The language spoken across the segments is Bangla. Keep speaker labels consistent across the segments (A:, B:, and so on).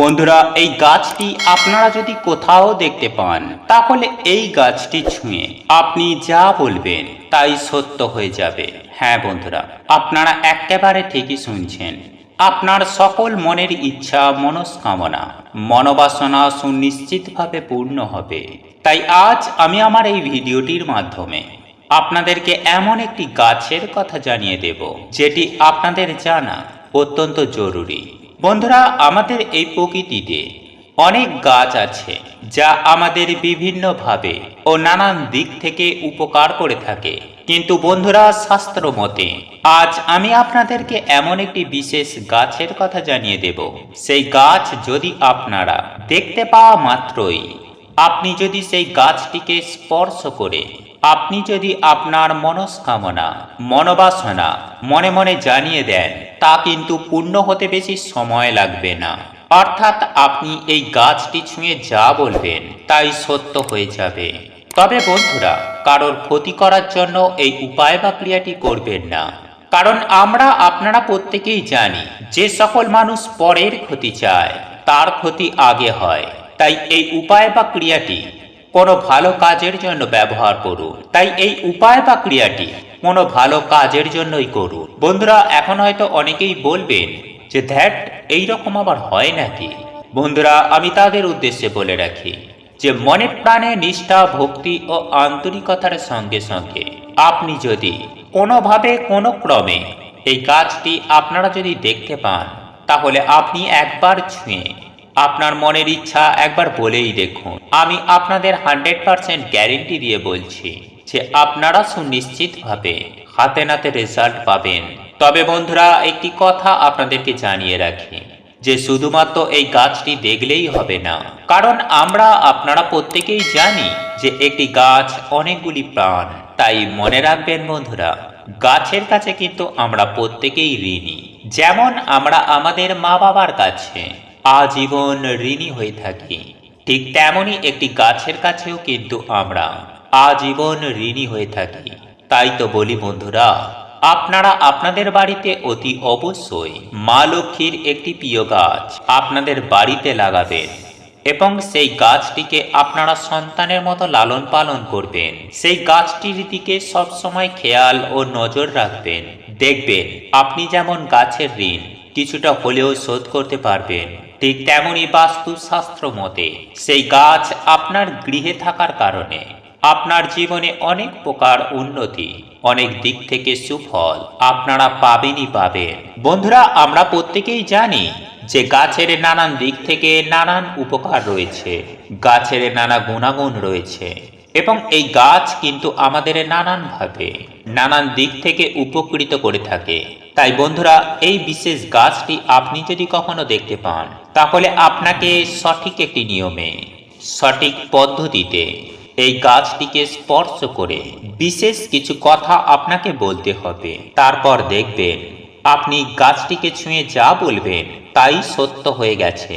A: বন্ধুরা, এই গাছটি আপনারা যদি কোথাও দেখতে পান, তাহলে এই গাছটি ছুঁয়ে আপনি যা বলবেন তাই সত্য হয়ে যাবে। হ্যাঁ বন্ধুরা, আপনারা একেবারে ঠিকই শুনছেন। আপনার সকল মনের ইচ্ছা, মনস্কামনা, মনোবাসনা সুনিশ্চিতভাবে পূর্ণ হবে। তাই আজ আমি আমার এই ভিডিওটির মাধ্যমে আপনাদেরকে এমন একটি গাছের কথা জানিয়ে দেব, যেটি আপনাদের জানা অত্যন্ত জরুরি। বন্ধুরা, আমাদের এই প্রকৃতিতে অনেক গাছ আছে যা আমাদের বিভিন্নভাবে ও নানান দিক থেকে উপকার করে থাকে। কিন্তু বন্ধুরা, শাস্ত্র মতে আজ আমি আপনাদেরকে এমন একটি বিশেষ গাছের কথা জানিয়ে দেব। সেই গাছ যদি আপনারা দেখতে পাওয়া মাত্রই আপনি যদি সেই গাছটিকে স্পর্শ করে আপনি যদি আপনার মনস্কামনা, মনোবাসনা মনে মনে জানিয়ে দেন, তা কিন্তু পূর্ণ হতে বেশি সময় লাগবে না। অর্থাৎ আপনি এই গাছটি ছুঁয়ে যা বলবেন, তাই সত্য হয়ে যাবে। তবে বন্ধুরা, কারোর ক্ষতি করার জন্য এই উপায় বা ক্রিয়াটি করবেন না। কারণ আমরা আপনারা প্রত্যেকেই জানি, যে সকল মানুষ পরের ক্ষতি চায়, তার ক্ষতি আগে হয়। তাই এই উপায় বা ক্রিয়াটি কোনো ভালো কাজের জন্য ব্যবহার করুন। তাই এই উপায় বা ক্রিয়াটি কোনো ভালো কাজের জন্যই করুন। বন্ধুরা, এখন হয়তো অনেকেই বলবেন যে ধ্যাট এইরকম আবার হয় নাকি? বন্ধুরা, আমি তাদের উদ্দেশ্যে বলে রাখি যে, মনে প্রাণে নিষ্ঠা, ভক্তি ও আন্তরিকতার সঙ্গে সঙ্গে আপনি যদি কোনোভাবে কোনো ক্রমে এই কাজটি আপনারা যদি দেখতে পান, তাহলে আপনি একবার ছুঁয়ে আপনার মনের ইচ্ছা একবার বলেই দেখুন। আমি আপনাদের হান্ড্রেড পারসেন্ট গ্যারেন্টি দিয়ে বলছি যে আপনারা সুনিশ্চিতভাবে হাতে নাতে রেজাল্ট পাবেন। তবে বন্ধুরা, একটি কথা আপনাদেরকে জানিয়ে রাখি, যে শুধুমাত্র এই গাছটি দেখলেই হবে না। কারণ আমরা, আপনারা প্রত্যেকেই জানি যে একটি গাছ অনেকগুলি প্রাণ। তাই মনে রাখবেন বন্ধুরা, গাছের কাছে কিন্তু আমরা প্রত্যেকেই ঋণী। যেমন আমরা আমাদের মা বাবার কাছে আজীবন ঋণী হয়ে থাকি। ঠিক তেমনই একটি গাছের কাছেও কিন্তু আমরা আজীবন ঋণী হয়ে থাকি। তাই তো বলি বন্ধুরা, আপনারা আপনাদের বাড়িতে অতি অবশ্যই মা লক্ষ্মীর একটি প্রিয় গাছ আপনাদের বাড়িতে লাগাবেন এবং সেই গাছটিকে আপনারা সন্তানের মতো লালন পালন করবেন। সেই গাছটির দিকে সবসময় খেয়াল ও নজর রাখবেন। দেখবেন, আপনি যেমন গাছের ঋণ কিছুটা হলেও শোধ করতে পারবেন। ঠিক তেমনই বাস্তুশাস্ত্র মতে, সেই গাছ আপনার গৃহে থাকার কারণে আপনার জীবনে অনেক প্রকার উন্নতি, অনেক দিক থেকে সুফল আপনারা পাবেনই পাবেন। বন্ধুরা, আমরা প্রত্যেকেই জানি যে গাছের নানান দিক থেকে নানান উপকার রয়েছে, গাছের নানা গুণাগুণ রয়েছে। এবং এই গাছ কিন্তু আমাদের নানানভাবে, নানান দিক থেকে উপকৃত করে থাকে। তাই বন্ধুরা, এই বিশেষ গাছটি আপনি যদি কখনো দেখতে পান, তাহলে আপনাকে সঠিক একটি নিয়মে, সঠিক পদ্ধতিতে এই গাছটিকে স্পর্শ করে বিশেষ কিছু কথা আপনাকে বলতে হবে। তারপর দেখবেন, আপনি গাছটিকে ছুঁয়ে যা বলবেন, তাই সত্য হয়ে গেছে।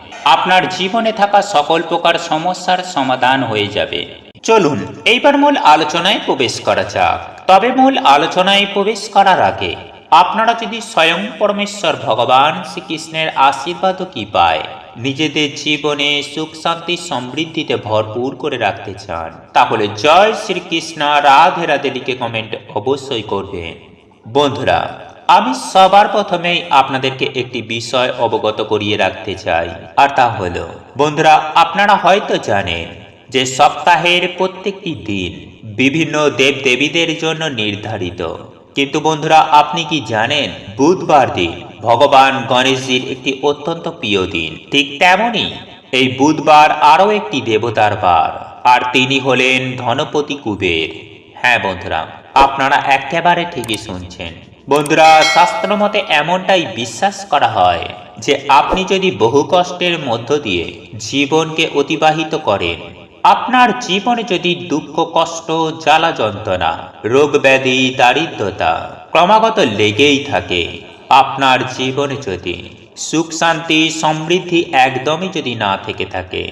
A: আপনার জীবনে থাকা সকল প্রকার সমস্যার সমাধান হয়ে যাবে। চলুন, এইবার মূল আলোচনায় প্রবেশ করা যাক। তবে মূল আলোচনায় প্রবেশ করার আগে, আপনারা যদি স্বয়ং পরমেশ্বর ভগবান শ্রীকৃষ্ণের আশীর্বাদ কি পায়, নিজেদের জীবনে সুখ, শান্তি, সমৃদ্ধিতে ভরপুর করে রাখতে চান, তাহলে জয় শ্রীকৃষ্ণ রাধে রাধে লিখে কমেন্ট অবশ্যই করবেন। বন্ধুরা আমি সবার প্রথমেই আপনাদেরকে একটি বিষয় অবগত করিয়ে রাখতে চাই, আর তা হলো, বন্ধুরা, আপনারা হয়তো জানেন যে সপ্তাহের প্রত্যেকটি দিন বিভিন্ন দেব দেবীদের জন্য নির্ধারিত। কিন্তু বন্ধুরা, আপনি কি জানেন, বুধবার দিন ভগবান গণেশজির একটি অত্যন্ত প্রিয় দিন। ঠিক তেমনই এই বুধবার আরও একটি দেবতার বার, আর তিনি হলেন ধনপতি কুবের। হ্যাঁ বন্ধুরা, আপনারা একেবারে ঠিকই শুনছেন। বন্ধুরা, শাস্ত্র মতে এমনটাই বিশ্বাস করা হয় যে আপনি যদি বহু কষ্টের মধ্য দিয়ে জীবনকে অতিবাহিত করেন, আপনার জীবনে যদি দুঃখ, কষ্ট, জ্বালা যন্ত্রণা, রোগ ব্যাধি, দারিদ্রতা ক্রমাগত লেগেই থাকে, আপনার জীবনে যদি সুখ, শান্তি, সমৃদ্ধি একদমই যদি না থেকে থাকে,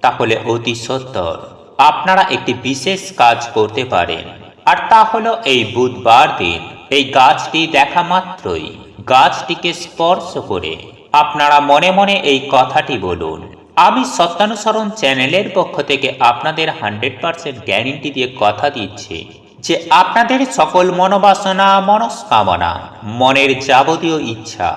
A: তাহলে অতি সত্তর। আপনারা একটি বিশেষ কাজ করতে পারেন। আর তা হলো এই বুধবার দিন, এই গাছটি দেখা মাত্রই। গাছটিকে স্পর্শ করে আপনারা মনে মনে এই কথাটি বলুন। আমি সত্যানুসরণ চ্যানেলের পক্ষ থেকে আপনাদের হান্ড্রেড পার্সেন্ট গ্যারেন্টি দিয়ে কথা দিচ্ছি যে আপনাদের সকল মনোবাসনা, মনস্কামনা, মনের যাবতীয় ইচ্ছা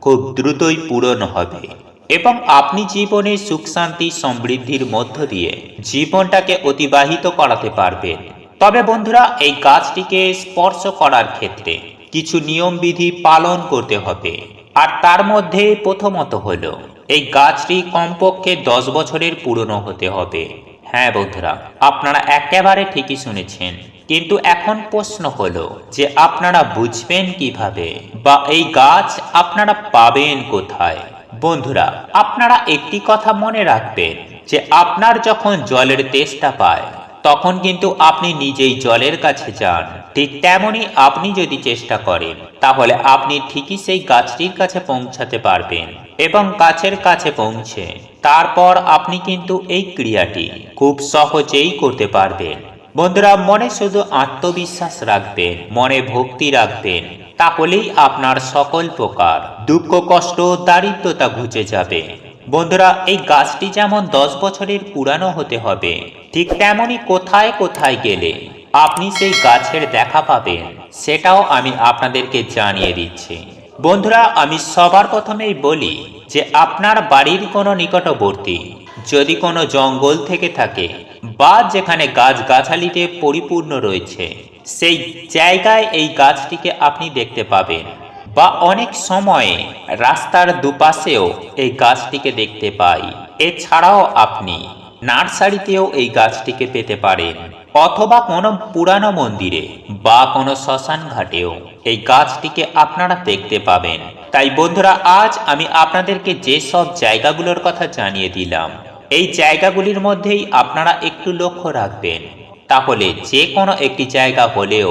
A: খুব দ্রুতই পূরণ হবে। এবং আপনি জীবনে সুখ, শান্তি, সমৃদ্ধির মধ্য দিয়ে জীবনটাকে অতিবাহিত করাতে পারবেন। তবে বন্ধুরা, এই গাছটিকে স্পর্শ করার ক্ষেত্রে কিছু নিয়মবিধি পালন করতে হবে। আর তার মধ্যে প্রথমত হল, এই গাছটি কমপক্ষে দশ বছরের পুরনো হতে হবে। হ্যাঁ বন্ধুরা, আপনারা একেবারে ঠিকই শুনেছেন। কিন্তু এখন প্রশ্ন হলো যে আপনারা বুঝবেন কীভাবে? বা এই গাছ আপনারা পাবেন কোথায়? বন্ধুরা, আপনারা একটি কথা মনে রাখবেন যে আপনার যখন জলের তেষ্টা পায়, তখন কিন্তু আপনি নিজেই জলের কাছে যান। ঠিক তেমনি আপনি যদি চেষ্টা করেন, তাহলে আপনি ঠিকই সেই গাছটির কাছে পৌঁছাতে পারবেন এবং গাছের কাছে পৌঁছে তারপর আপনি কিন্তু এই ক্রিয়াটি খুব সহজেই করতে পারবেন। বন্ধুরা, মনে শুধু আত্মবিশ্বাস রাখবেন, মনে ভক্তি রাখবেন তাহলেই আপনার সকল প্রকার দুঃখ, কষ্ট, দারিদ্রতা ঘুচে যাবে। বন্ধুরা, এই গাছটি যেমন দশ বছরের পুরানো হতে হবে, ঠিক তেমনি কোথায় কোথায় গেলে আপনি সেই গাছের দেখা পাবেন, সেটাও আমি আপনাদেরকে জানিয়ে দিচ্ছি। বন্ধুরা, আমি সবার প্রথমেই বলি যে আপনার বাড়ির কোনো নিকটবর্তী যদি কোনো জঙ্গল থেকে থাকে বা যেখানে গাছগাছালিতে পরিপূর্ণ রয়েছে সেই জায়গায় এই গাছটিকে আপনি দেখতে পাবেন। বা অনেক সময়ে রাস্তার দুপাশেও এই গাছটিকে দেখতে পাই। এছাড়াও আপনি নার্সারিতেও এই গাছটিকে পেতে পারেন। অথবা কোনো পুরানো মন্দিরে বা কোনো শ্মশান ঘাটেও এই গাছটিকে আপনারা দেখতে পাবেন। তাই বন্ধুরা, আজ আমি আপনাদেরকে যে সব জায়গাগুলোর কথা জানিয়ে দিলাম, এই জায়গাগুলির মধ্যেই আপনারা একটু লক্ষ্য রাখবেন। তাহলে যে কোনো একটি জায়গা হলেও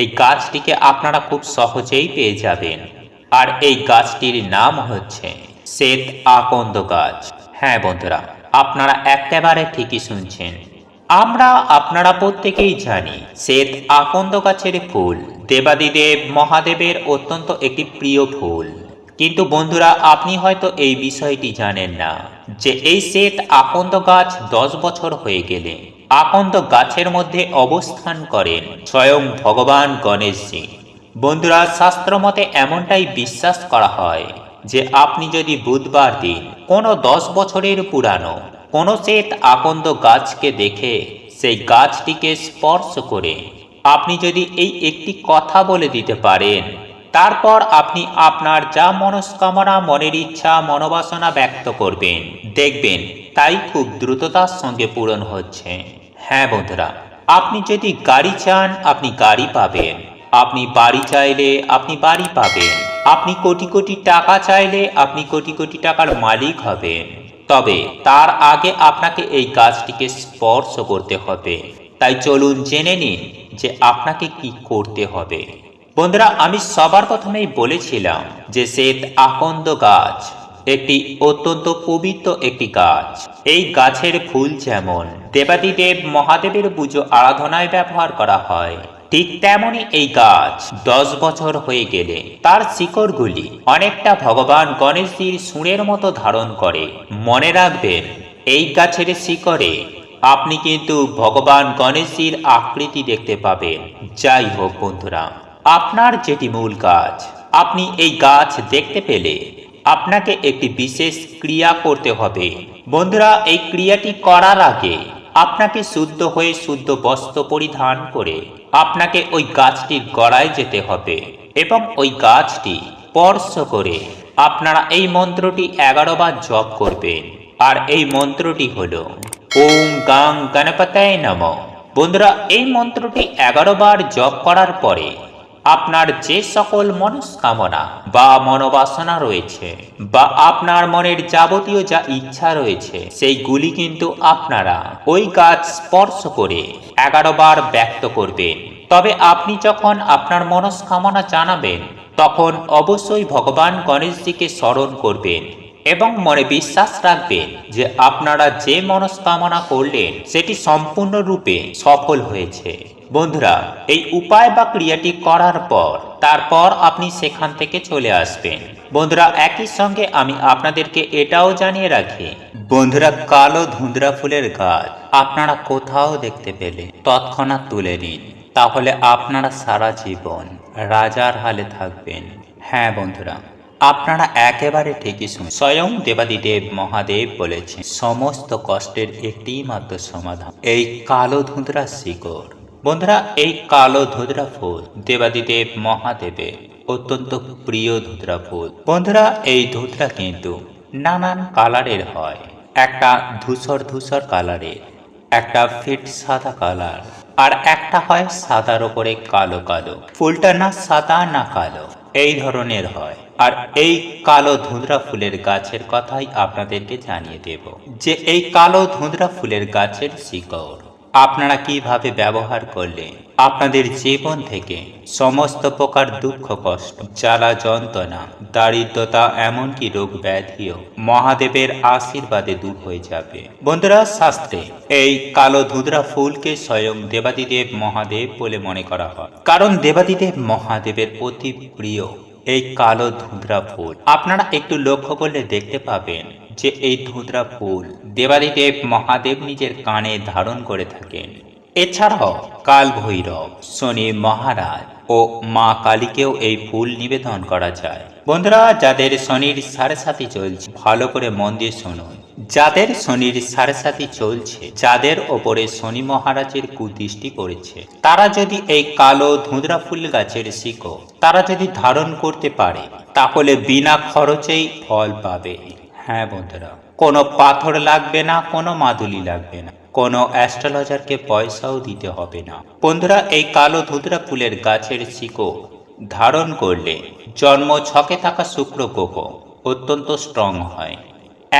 A: এই গাছটিকে আপনারা খুব সহজেই পেয়ে যাবেন। আর এই গাছটির নাম হচ্ছে শ্বেত আকন্দ গাছ। হ্যাঁ বন্ধুরা, আপনারা একেবারে ঠিকই শুনছেন। আমরা আপনারা প্রত্যেকেই জানি, শ্বেত আকন্দ গাছের ফুল দেবাদিদেব মহাদেবের অত্যন্ত একটি প্রিয় ফুল। কিন্তু বন্ধুরা, আপনি হয়তো এই বিষয়টি জানেন না যে এই শ্বেত আকন্দ গাছ দশ বছর হয়ে গেলে আকন্দ গাছের মধ্যে অবস্থান করেন স্বয়ং ভগবান গণেশজি। বন্ধুরা শাস্ত্র মতে এমনটাই বিশ্বাস করা হয় যে আপনি যদি বুধবার দিন কোনো দশ বছরের পুরানো কোনো শ্বেত আকন্দ গাছকে দেখে সেই গাছটিকে স্পর্শ করে আপনি যদি এই একটি কথা বলে দিতে পারেন তারপর আপনি আপনার যা মনস্কামনা, মনের ইচ্ছা, মনোবাসনা ব্যক্ত করবেন। দেখবেন তাই খুব দ্রুততার সঙ্গে পূরণ হচ্ছে। হ্যাঁ বন্ধুরা, আপনি যদি গাড়ি চান, আপনি গাড়ি পাবেন। আপনি বাড়ি চাইলে আপনি বাড়ি পাবেন। আপনি কোটি কোটি টাকা চাইলে আপনি কোটি কোটি টাকার মালিক হবেন। তবে তার আগে আপনাকে এই গাছটিকে স্পর্শ করতে হবে। তাই চলুন জেনে নিন যে আপনাকে কি করতে হবে। বন্ধুরা, আমি সবার প্রথমেই বলেছিলাম যে শ্বেত আকন্দ গাছ একটি অত্যন্ত পবিত্র একটি গাছ। এই গাছের ফুল যেমন দেবাদিদেব মহাদেবের পুজো আরাধনায় ব্যবহার করা হয়, ঠিক তেমনি এই গাছ দশ বছর হয়ে গেলে তার শিকড়গুলি অনেকটা ভগবান গণেশজির সুরের মতো ধারণ করে। মনে রাখবেন, এই গাছের শিকড়ে আপনি কিন্তু ভগবান গণেশজির আকৃতি দেখতে পাবেন। যাই হোক বন্ধুরা আপনার যেটি মূল কাজ, আপনি এই গাছ দেখতে পেলে আপনাকে একটি বিশেষ ক্রিয়া করতে হবে। বন্ধুরা, এই ক্রিয়াটি করার আগে আপনাকে শুদ্ধ হয়ে শুদ্ধ বস্ত্র পরিধান করে আপনাকে ওই গাছটির গড়ায় যেতে হবে এবং ওই গাছটি স্পর্শ করে আপনারা এই মন্ত্রটি এগারো বার জপ করবেন। আর এই মন্ত্রটি হল, ওম গাং গণপতায় নম। বন্ধুরা, এই মন্ত্রটি এগারো বার জপ করার পরে আপনার যে সকল মনস্কামনা বা মনোবাসনা রয়েছে বা আপনার মনের যাবতীয় যা ইচ্ছা রয়েছে, সেইগুলি কিন্তু আপনারা ওই গাছ স্পর্শ করে এগারো বার ব্যক্ত করবেন। তবে আপনি যখন আপনার মনস্কামনা জানাবেন, তখন অবশ্যই ভগবান গণেশজিকে স্মরণ করবেন এবং মনে বিশ্বাস রাখবেন যে আপনারা যে মনস্কামনা করলেন, সেটি সম্পূর্ণরূপে সফল হয়েছে। বন্ধুরা, এই উপায় বা ক্রিয়াটি করার পর, তারপর আপনি সেখান থেকে চলে আসবেন। বন্ধুরা, একই সঙ্গে আমি আপনাদেরকে এটাও জানিয়ে রাখি। বন্ধুরা, কালো ধুন্দ্রা ফুলের গাছ আপনারা কোথাও দেখতে পেলে তৎক্ষণাৎ তুলে নিন। তাহলে আপনারা সারা জীবন রাজার হালে থাকবেন। হ্যাঁ বন্ধুরা, আপনারা একেবারে ঠিকই শুন স্বয়ং দেবাদিদেব মহাদেব বলেছেন, সমস্ত কষ্টের একটি মাত্র সমাধান। এই কালো ধুঁধরা শিকড় বন্ধুরা, এই কালো ধুঁধরা ফুল দেবাদিদেব মহাদেবের অত্যন্ত প্রিয় ধুঁধরা ফুল। বন্ধুরা, এই ধুঁধরা কিন্তু নানান কালারের হয়। একটা ধূসর ধূসর কালারের, একটা ফিট সাদা কালার, আর একটা হয় সাদার ওপরে কালো কালো। ফুলটা না সাদা না কালো, এই ধরনের হয়। আর এই কালো ধুঁধরা ফুলের গাছের কথাই আপনাদেরকে জানিয়ে দেব যে এই কালো ধুঁধরা ফুলের গাছের শিকড় আপনারা কীভাবে ব্যবহার করলে আপনাদের জীবন থেকে সমস্ত প্রকার দুঃখ, কষ্ট, জ্বালা, যন্ত্রণা, দারিদ্রতা, এমনকি রোগ ব্যাধিও মহাদেবের আশীর্বাদে দূর হয়ে যাবে। বন্ধুরা, শাস্ত্রে এই কালো ধুঁধরা ফুলকে স্বয়ং দেবাদিদেব মহাদেব বলে মনে করা হয়। কারণ দেবাদিদেব মহাদেবের অতি প্রিয় এই কালো ধুঁধরা ফুল। আপনারা একটু লক্ষ্য করলে দেখতে পাবেন যে এই ধুঁধরা ফুল দেবাদিদেব মহাদেব নিজের কানে ধারণ করে থাকেন। এছাড়াও কাল ভৈরব শনি মহারাজ ও মা কালীকেও এই ফুল নিবেদন করা যায়। বন্ধুরা, যাদের শনির সাড়ে সাথী চলছে, ভালো করে মন দিয়ে শুনুন। যাদের শনির সাড়ে সাথী চলছে, যাদের ওপরে শনি মহারাজের কুদৃষ্টি পড়েছে, তারা যদি এই কালো ধুঁধরা ফুল গাছের শিকড়, তারা যদি ধারণ করতে পারে, তাহলে বিনা খরচেই ফল পাবে। হ্যাঁ বন্ধুরা, কোনো পাথর লাগবে না, কোনো মাদুলি লাগবে না, কোনো অ্যাস্ট্রোলজারকে পয়সাও দিতে হবে না। বন্ধুরা, এই কালো ধুতরা ফুলের গাছের শিকড় ধারণ করলে জন্ম ছকে থাকা শুক্র গ্রহ অত্যন্ত স্ট্রং হয়।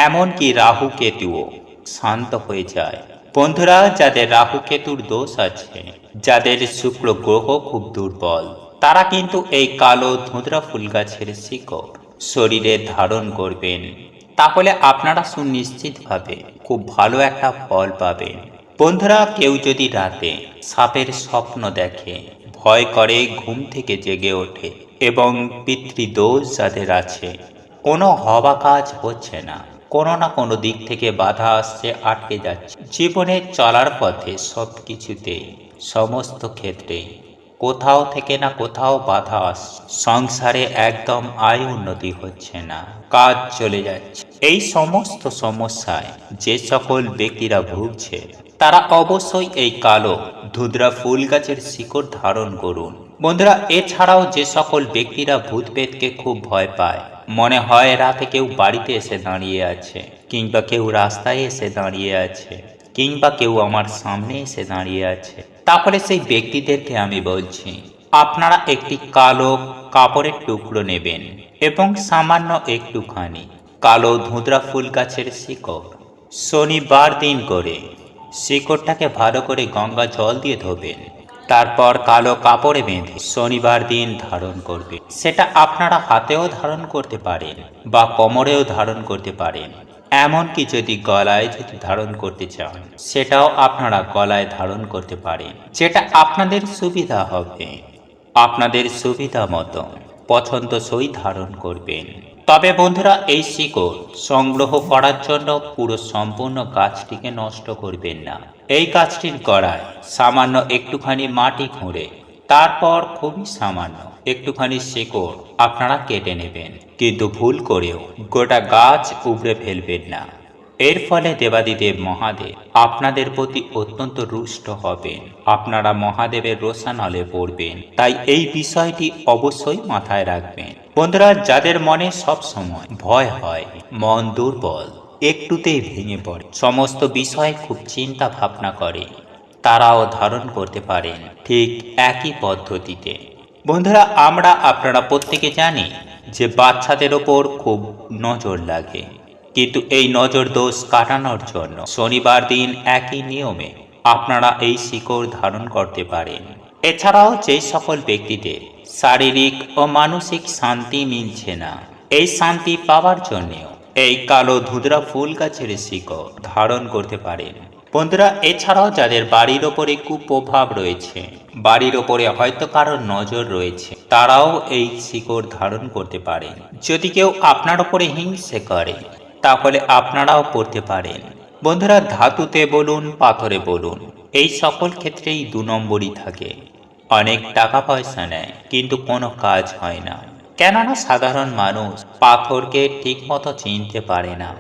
A: এমনকি রাহু কেতুও শান্ত হয়ে যায়। বন্ধুরা, যাদের রাহু কেতুর দোষ আছে, যাদের শুক্র গ্রহ খুব দুর্বল, তারা কিন্তু এই কালো ধুঁধরা ফুল গাছের শিকড় শরীরে ধারণ করবেন। তাহলে আপনারা সুনিশ্চিতভাবে খুব ভালো একটা ফল পাবেন। বন্ধুরা, কেউ যদি রাতে সাপের স্বপ্ন দেখে, ভয় করে ঘুম থেকে জেগে ওঠে এবং পিতৃদোষ যাদের আছে, কোনো হওয়া কাজ হচ্ছে না। কোনো না কোনো দিক থেকে বাধা আসছে, আটকে যাচ্ছে। জীবনে চলার পথে সব কিছুতেই সমস্ত ক্ষেত্রে কোথাও থেকে না কোথাও বাধা আসছে সংসারে একদম আয় উন্নতি হচ্ছে না, কাজ চলে যাচ্ছে। এই সমস্ত সমস্যায় যে সকল ব্যক্তিরা ভুগছে, তারা অবশ্যই এই কালো ধুদ্রা ফুল গাছের শিকড় ধারণ করুন। বন্ধুরা, এছাড়াও যে সকল ব্যক্তিরা ভূতপেতকে খুব ভয় পায়, মনে হয় রাতে কেউ বাড়িতে এসে দাঁড়িয়ে আছে, কিংবা কেউ রাস্তায় এসে দাঁড়িয়ে আছে, কিংবা কেউ আমার সামনে এসে দাঁড়িয়ে আছে তাহলে সেই ব্যক্তিদেরকে আমি বলছি, আপনারা একটি কালো কাপড়ের টুকরো নেবেন এবং সামান্য একটুখানি কালো ধুঁদরা ফুল গাছের শিকড়। শনিবার দিন করে শিকড়টাকে ভালো করে গঙ্গা জল দিয়ে ধোবেন। তারপর কালো কাপড়ে বেঁধে শনিবার দিন ধারণ করবে সেটা আপনারা হাতেও ধারণ করতে পারেন বা কোমরেও ধারণ করতে পারেন। এমনকি যদি গলায় যদি ধারণ করতে চান, সেটাও আপনারা গলায় ধারণ করতে পারেন। যেটা আপনাদের সুবিধা হবে। আপনাদের সুবিধা মতো পছন্দসই ধারণ করবেন। তবে বন্ধুরা, এই শিকড় সংগ্রহ করার জন্য পুরো সম্পূর্ণ গাছটিকে নষ্ট করবেন না। এই গাছটির গড়ায় সামান্য একটুখানি মাটি খুঁড়ে, তারপর খুবই সামান্য একটুখানি শিকড় আপনারা কেটে নেবেন। কিন্তু ভুল করেও গোটা গাছ উবড়ে ফেলবেন না। এর ফলে দেবাদিদেব মহাদেব আপনাদের প্রতি অত্যন্ত রুষ্ট হবেন। আপনারা মহাদেবের রোশানলে পড়বেন। তাই এই বিষয়টি অবশ্যই মাথায় রাখবেন। বন্ধুরা, যাদের মনে সব সময় ভয় হয়, মন দুর্বল, একটুতেই ভেঙে পড়ে, সমস্ত বিষয় খুব চিন্তা ভাবনা করে, তারাও ধারণ করতে পারেন ঠিক একই পদ্ধতিতে। বন্ধুরা, আমরা আপনারা প্রত্যেকে জানি যে বাচ্চাদের ওপর খুব নজর লাগে। কিন্তু এই নজর দোষ কাটানোর জন্য শনিবার দিন একই নিয়মে আপনারা এই শিকড় ধারণ করতে পারেন। এছাড়াও যেই সকল ব্যক্তিদের শারীরিক ও মানসিক শান্তি মিলছে না, এই শান্তি পাওয়ার জন্যেও এই কালো ধুদরা ফুল গাছের শিকড় ধারণ করতে পারেন। বন্ধুরা, এছাড়াও যাদের বাড়ির ওপরে কুপ্রভাব রয়েছে, বাড়ির ওপরে হয়তো কারোর নজর রয়েছে, তারাও এই শিকড় ধারণ করতে পারেন। যদি কেউ আপনার ওপরে হিংসে করে, তাহলে আপনারাও পড়তে পারেন। বন্ধুরা, ধাতুতে বলুন, পাথরে বলুন, এই সকল ক্ষেত্রেই দু নম্বরই থাকে। অনেক টাকা পয়সা নেয়, কিন্তু কোনো কাজ হয় না। কেননা সাধারণ মানুষ পাথরকে ঠিকমতো চিনতে পারে না।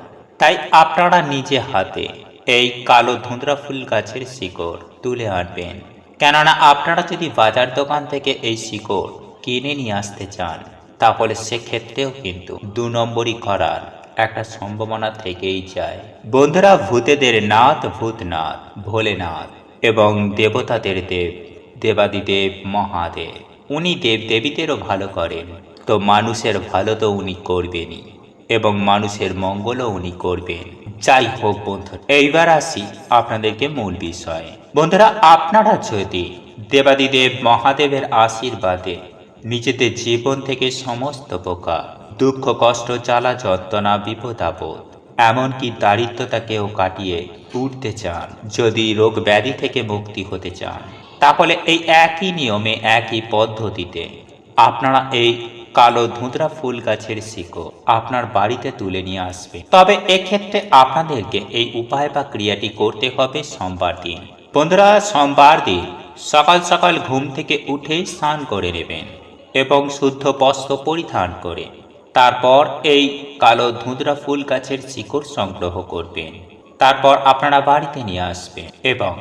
A: তাই আপনারা নিজে হাতে এই কালো ধুঁদরা ফুল গাছের শিকড় তুলে আনবেন। কেননা আপনারা যদি বাজার দোকান থেকে এই শিকড় কিনে নিয়ে আসতে চান, তাহলে সেক্ষেত্রেও কিন্তু দু নম্বরই করার একটা সম্ভাবনা থেকেই যায়। বন্ধুরা, ভূতেদের নাথ, ভূতনাথ, ভোলেনাথ এবং দেবতাদের দেব, দেবাদিদেব, মহাদেব, উনি দেব দেবীদেরও ভালো করেন। তো মানুষের ভালো তো উনি করবেনই এবং মানুষের মঙ্গলও উনি করবেন। যাই হোক বন্ধু এইবার আসি আপনাদেরকে মূল বিষয়। বন্ধুরা, আপনারা যদি দেবাদিদেব মহাদেবের আশীর্বাদে নিজেদের জীবন থেকে সমস্ত প্রকার দুঃখ, কষ্ট, জ্বালা, যন্ত্রণা, বিপদ, আপদ, এমনকি দারিদ্রতাকেও কাটিয়ে উঠতে চান, যদি রোগ ব্যাধি থেকে মুক্তি হতে চান, তাহলে এই একই নিয়মে, একই পদ্ধতিতে আপনারা এই কালো ধুঁদরা ফুল গাছের শিকড় আপনার বাড়িতে তুলে নিয়ে আসবে। তবে এক্ষেত্রে আপনাদেরকে এই উপায় বা ক্রিয়াটি করতে হবে সোমবার দিন। বন্ধুরা, সোমবার দিন সকাল সকাল ঘুম থেকে উঠে স্নান করে নেবেন এবং শুদ্ধ বস্ত্র পরিধান করে তারপর এই কালো ধুঁদরা ফুল গাছের শিকড় সংগ্রহ করবেন। তারপর আপনারা বাড়িতে নিয়ে আসবেন এবং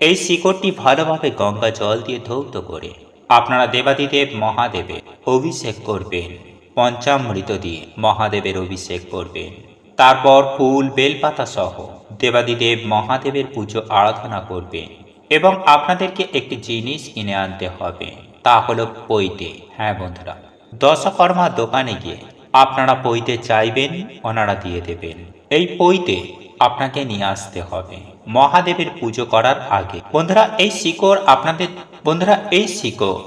A: এই শিকড়টি ভালোভাবে গঙ্গা জল দিয়ে ধৌত করে আপনারা দেবাদিদেব মহাদেবের অভিষেক করবেন পঞ্চামৃত দিয়ে মহাদেবের অভিষেক করবেন। তারপর ফুল, বেলপাতা সহ দেবাদিদেব মহাদেবের পুজো আরাধনা করবেন এবং আপনাদেরকে একটি জিনিস কিনে আনতে হবে, তা হলো পৈতে। হ্যাঁ বন্ধুরা, দশকর্মা দোকানে গিয়ে আপনারা পৈতে চাইবেন, ওনারা দিয়ে দেবেন। এই পৈতে আপনাকে নিয়ে আসতে হবে মহাদেবের পুজো করার আগে। বন্ধুরা, এই শিকড় আপনাদের বন্ধুরা, এই শিকড়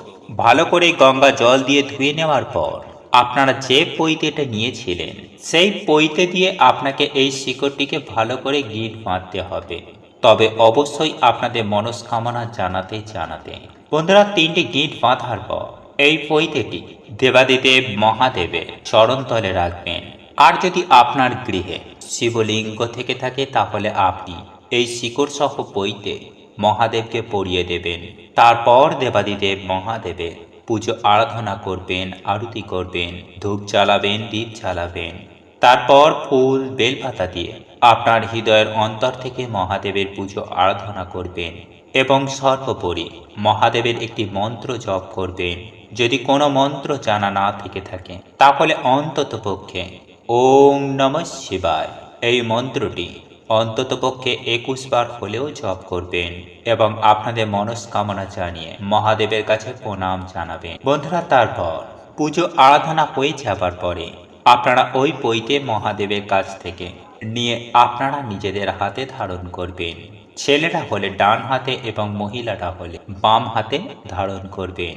A: ভালো করে গঙ্গা জল দিয়ে ধুয়ে নেওয়ার পর আপনারা যে পৈতেটা নিয়েছিলেন, সেই পৈতে দিয়ে আপনাকে এই শিকড়টিকে ভালো করে গিট বাঁধতে হবে। তবে অবশ্যই আপনাদের মনস্কামনা জানাতে জানাতে। বন্ধুরা, তিনটি গিট বাঁধার পর এই পৈতেটি দেবাদিদেব মহাদেবের চরণতলে রাখবেন। আর যদি আপনার গৃহে শিবলিঙ্গ থেকে থাকে, তাহলে আপনি এই শিকড় সহ পৈতে মহাদেবকে পরিয়ে দেবেন। তারপর দেবাদিদেব মহাদেবের পুজো আরাধনা করবেন, আরতি করবেন, ধূপ জ্বালাবেন, দীপ জ্বালাবেন। তারপর ফুল, বেলপাতা দিয়ে আপনার হৃদয়ের অন্তর থেকে মহাদেবের পুজো আরাধনা করবেন এবং সর্বোপরি মহাদেবের একটি মন্ত্র জপ করবেন। যদি কোনো মন্ত্র জানা না থেকে থাকে, তাহলে অন্তত পক্ষে ওম নম শিবায়। এই মন্ত্রটি অন্ততপক্ষে একুশ বার হলেও জপ করবেন এবং আপনাদের মনস্কামনা জানিয়ে মহাদেবের কাছে প্রণাম জানাবেন। বন্ধুরা, তারপর পুজো আরাধনা হয়ে যাবার পরে আপনারা ওই বইতে মহাদেবের কাছ থেকে নিয়ে আপনারা নিজেদের হাতে ধারণ করবেন। ছেলেরা হলে ডান হাতে এবং মহিলারা হলে বাম হাতে ধারণ করবেন।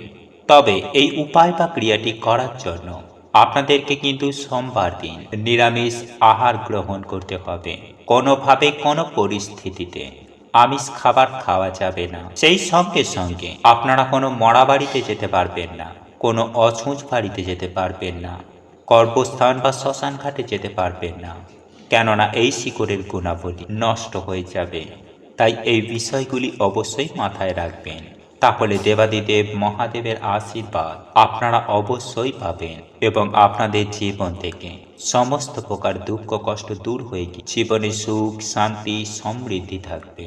A: তবে এই উপায় বা ক্রিয়াটি করার জন্য আপনাদেরকে কিন্তু সোমবার দিন নিরামিষ আহার গ্রহণ করতে হবে। কোনোভাবে কোনো পরিস্থিতিতে আমিষ খাবার খাওয়া যাবে না। সেই সঙ্গে সঙ্গে আপনারা কোনো মরা বাড়িতে যেতে পারবেন না, কোনো অছুঁচ বাড়িতে যেতে পারবেন না কর্মস্থান বা শ্মশান ঘাটে যেতে পারবেন না। কেননা এই শিকড়ের গুণাবলী নষ্ট হয়ে যাবে। তাই এই বিষয়গুলি অবশ্যই মাথায় রাখবেন। তাহলে দেবাদিদেব মহাদেবের আশীর্বাদ আপনারা অবশ্যই পাবেন এবং আপনাদের জীবন থেকে সমস্ত প্রকার দুঃখ কষ্ট দূর হয়ে গিয়ে জীবনে সুখ, শান্তি, সমৃদ্ধি থাকবে।